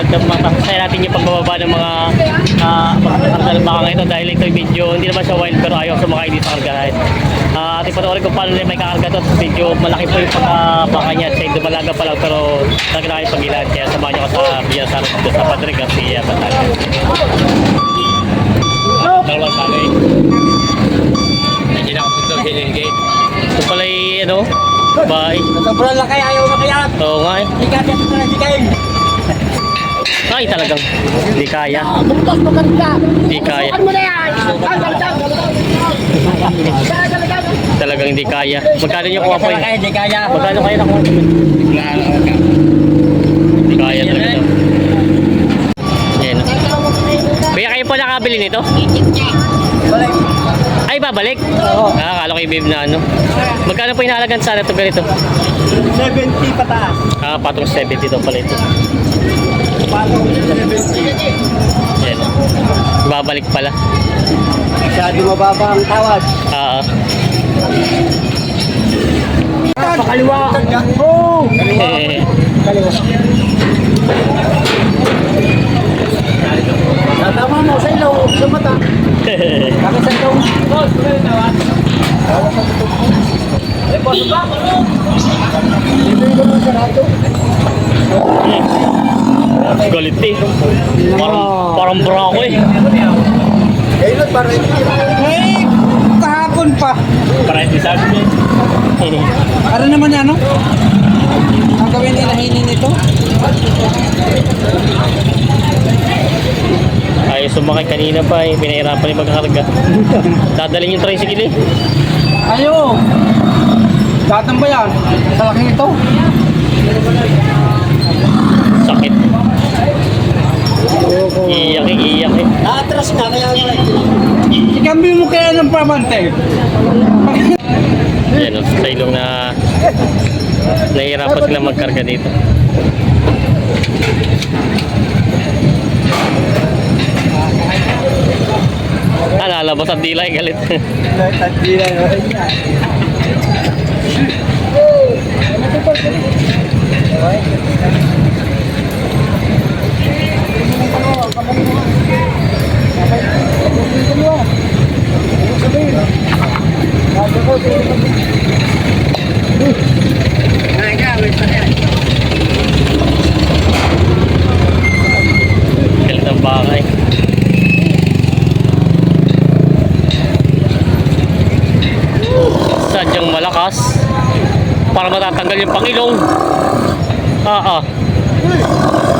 matasay natin yung pagbababa ng mga ah, uh, pagkakargalbaka ito dahil ito yung video hindi naman siya wild pero ayaw sumakay dito sa kargahan uh, ating panoorin kung paano rin may kakarga ito medyo malaki po yung pagkabaka niya. Sa dumalaga pa lang pero talaga na kayo pagilan. Kaya samahan niyo ko sa Villasar sa Patrick Garcia ah, Batalha dalawang tagay nandiyan ako sa Hiligate ito pala yung ano Bye. Sobrang laki ayaw makiyat. Oo nga eh. Hindi ka, hindi ka, hindi ay talagang hindi kaya. Hindi kaya. Talagang hindi kaya. Magkano niyo kuha po hindi kaya. Magkano kayo nakuha? Hindi kaya talaga daw. Yan. Kaya kayo po nakabili nito? Balik. Ay, babalik? Oo. Ah, akala ko yung babe na ano. Magkano po inahalagan sana ito ganito? 70 pataas. Ah, patong 70 ito pala ito. Patong 70. Yan. Babalik pala. Masyado mababa ang tawad. Ah, Pakaliwa. Oo. eh. Kaliwa. Tama mo sa ilaw, sa mata. Kami sa ilaw. Galit eh. Parang, parang brako eh. Kailan pa rin? Eh, kahapon pa. Parang hindi sabi niya. Ano naman ano? Ang gawin nila hinin nito? Ay, sumakay kanina pa eh. Pinahirapan yung magkakarga. Dadalhin yung tricycle eh. Ayo! Gatang ba yan? Sa laking ito? Sakit. Iyak eh, iyak eh. Atras nga kaya Ikambi mo kaya ng pamante. Yan o, sa ilong na nahihirapan sila magkarga dito. Ah, lalabas ang dila eh, galit. galit ang eh. Sadyang malakas para matatanggal yung pangilong. Ah, ah.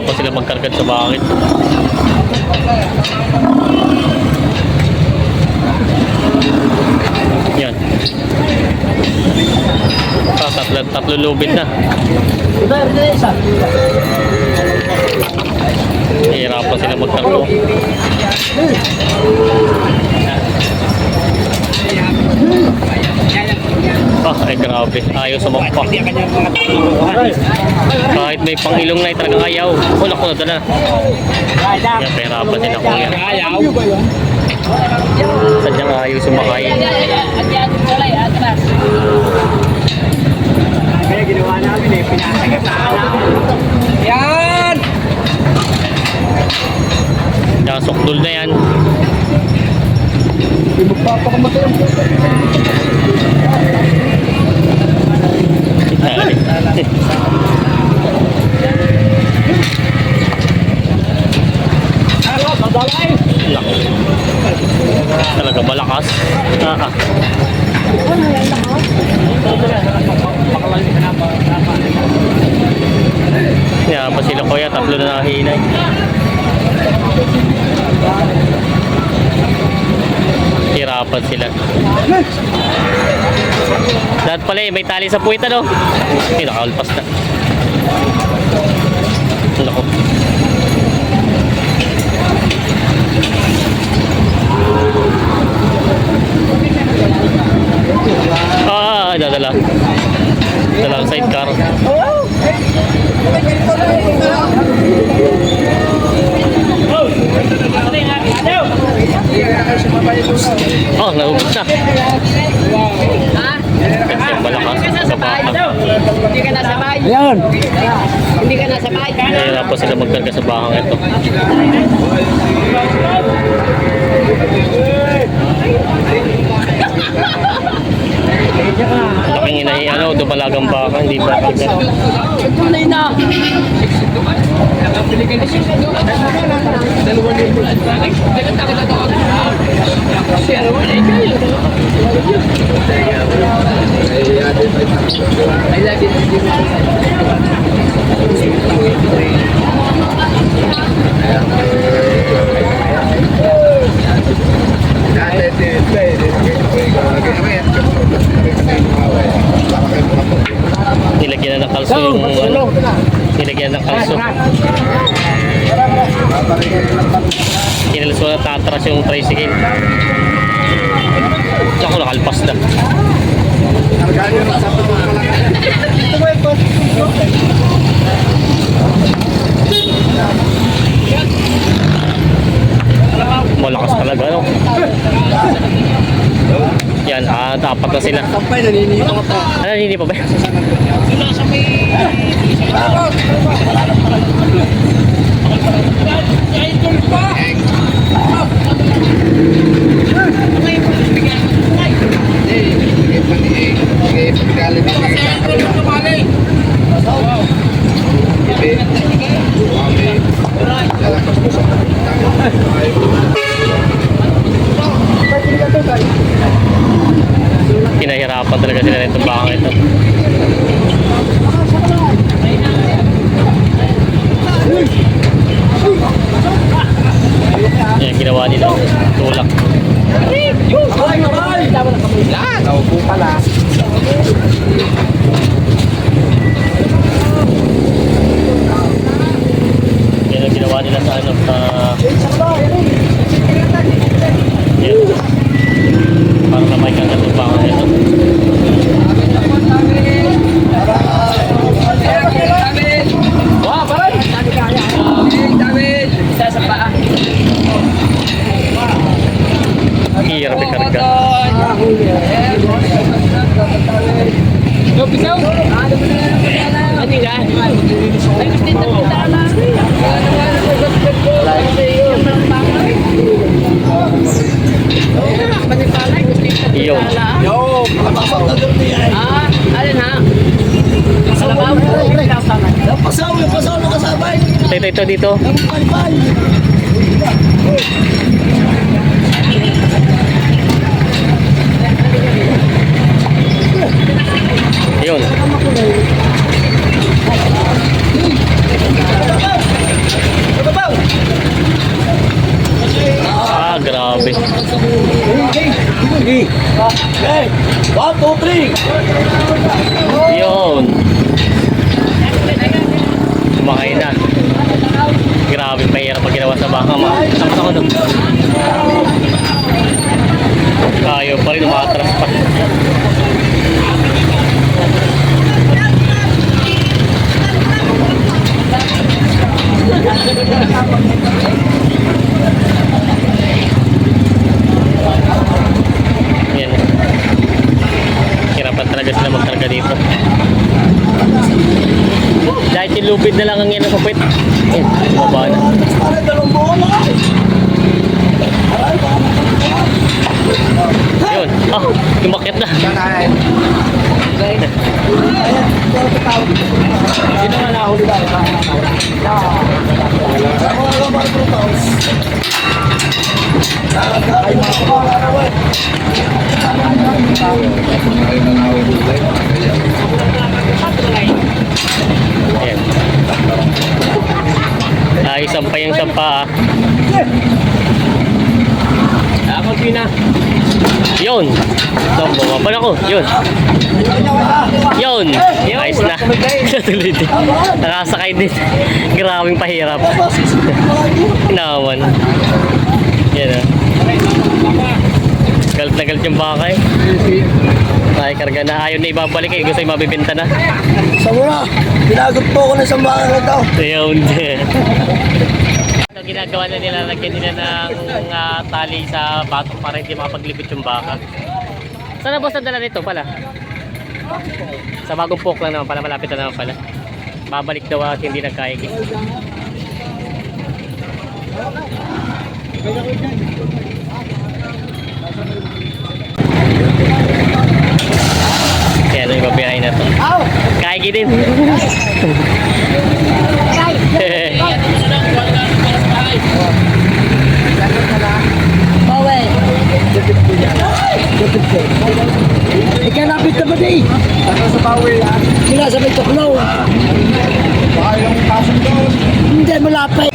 Nahihirapan sila magkargad sa bakit. Yan. Ah, tatlo, tatlo lubid na. Nahihirapan sila magkargo. Ah, ay grabe. Ayaw sumampa. Kahit may pangilong na, talagang ayaw. Wala ko na na. Kaya pahirapan sila kuya. Ayaw. Sadyang ayaw sumakay. Kaya ginawa namin eh, pinasagataan namin. Yan! Tsaka sukdol na yan. Magpapakamatay ang puso. Ano, madalay! Laki. Talaga malakas. Ah, ah. Yan pa sila kuya, tatlo na nakahinay. Nahihirapan sila. Lahat pala eh, may tali sa puwit ano? Ay, nakaulpas na. Naku. Ah, dadala. Dala ang sidecar. Oh, naubos na. Kasi malakas sa baka. Hindi ka nasabay. Ayan. Hindi ka nasabay. Nahihirap po sila magkarga sa bahang ito. Laking inahi, ano, dumalagang baka, hindi ba. Tunay na. Nilagyan na ng kalso yung, ano, nilagyan ng kalso. Kinalas mo na tatras yung tricycle. Tsaka nakalpas na. Malakas talaga, no? Yan, ah, dapat na sila. Sampay, naninito ka pa. Ano, hindi pa ba? Kinahirapan talaga sila nitong baka ito. Yan, ginawa nila. Tulak. Naupo pala. Yan ang ginawa nila sa ano, sa... Yan. Para na may kagat yung baka nito. Wah, paray. Isa sa paa. Hirap ikarga. Ano nga? Ay, gusto dito gusto dito ng Iyo. Yo, kapasok na doon niya. Ah, alin ha? Salabaw? Pasaw, yung pasaw na kasabay. Ito, ito, ito, dito. Bye-bye. Yun. Ah, grabe. Yun. Sumakay na. Grabe, mahirap pag ginawa sa baka. Ma Takot ako doon. Ayaw pa rin, umatras pa. Yan. Hirapan talaga sila magkarga dito. Dahil tilupid na lang puwit. Eh, baba na. Yun. Ah, lumakit na. Sino nga nahuli ba? Ayan. Ah, isang pa yung sampa ah. Pina. Yun. So, bumaba na ako. Yun. Yun. Ayos na. Tuloy din. Nakasakay din. Grabing pahirap. Naman. Yan ah. Galit na galit yung bakay. Ay, karga na. Ayaw na ibabalik eh. Gusto yung mabibenta na. Sa mura, pinagot po ako ng sambahan na ito. Ayun. Ito ginagawa na nila, lagyan nila ng ah, tali sa batok para hindi makapaglibot yung baka. Saan na boss ang dala nito pala? Sa bagong pok lang naman pala, malapit na naman pala. Babalik daw at hindi nagkaigit. Kaya yung babiyahin na to. Kaigi din. Bawe. Ikaw napit na ba di? Ano sa bawi yan? Sila sa may tuklaw. Baka yung pasok doon. Hindi malapit.